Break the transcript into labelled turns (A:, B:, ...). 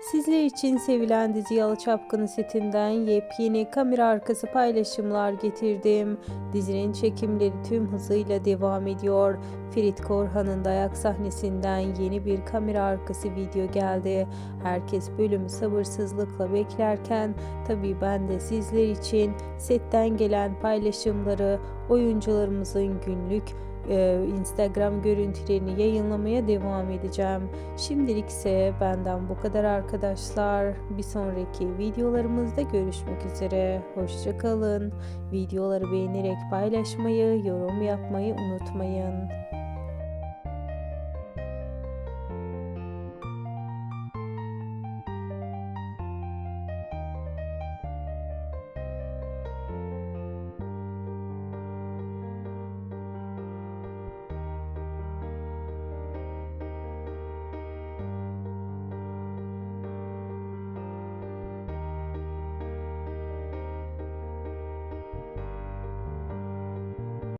A: Sizler için sevilen dizi Yalı Çapkını setinden yepyeni kamera arkası paylaşımlar getirdim. Dizinin çekimleri tüm hızıyla devam ediyor. Ferit Korhan'ın dayak sahnesinden yeni bir kamera arkası video geldi. Herkes bölümü sabırsızlıkla beklerken tabii ben de sizler için setten gelen paylaşımları, oyuncularımızın günlük Instagram görüntülerini yayınlamaya devam edeceğim. Şimdilik ise benden bu kadar arkadaşlar. Bir sonraki videolarımızda görüşmek üzere. Hoşçakalın. Videoları beğenerek paylaşmayı, yorum yapmayı unutmayın.